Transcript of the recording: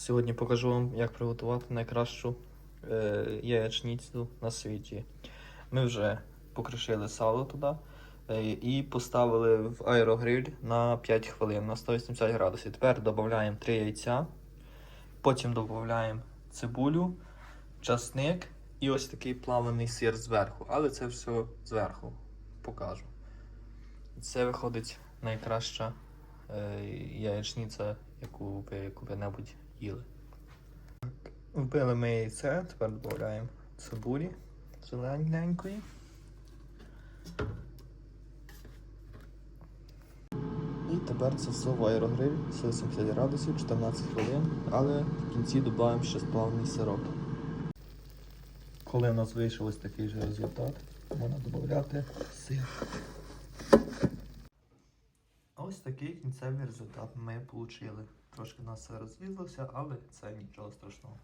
Сьогодні покажу вам, як приготувати найкращу е, яєчницю на світі. Ми вже покришили сало туди е, і поставили в аерогриль на 5 хвилин на 180 градусів. Тепер додаємо 3 яйця, потім додаємо цибулю, часник і ось такий плавлений сир зверху. Але це все зверху покажу. Це виходить найкраща е, яєчниця, яку ви коли-небудь їли. Вбили ми яйце, тепер додаємо цибулі зелененької. І тепер це все в аерогриль 180 градусів, 14 хвилин, але в кінці додаємо ще сплавний сироп. Коли у нас вийшов ось такий же результат, можна додати сир. Ось такий кінцевий результат ми отримали. Трошки нас все розлізлося, але це нічого страшного.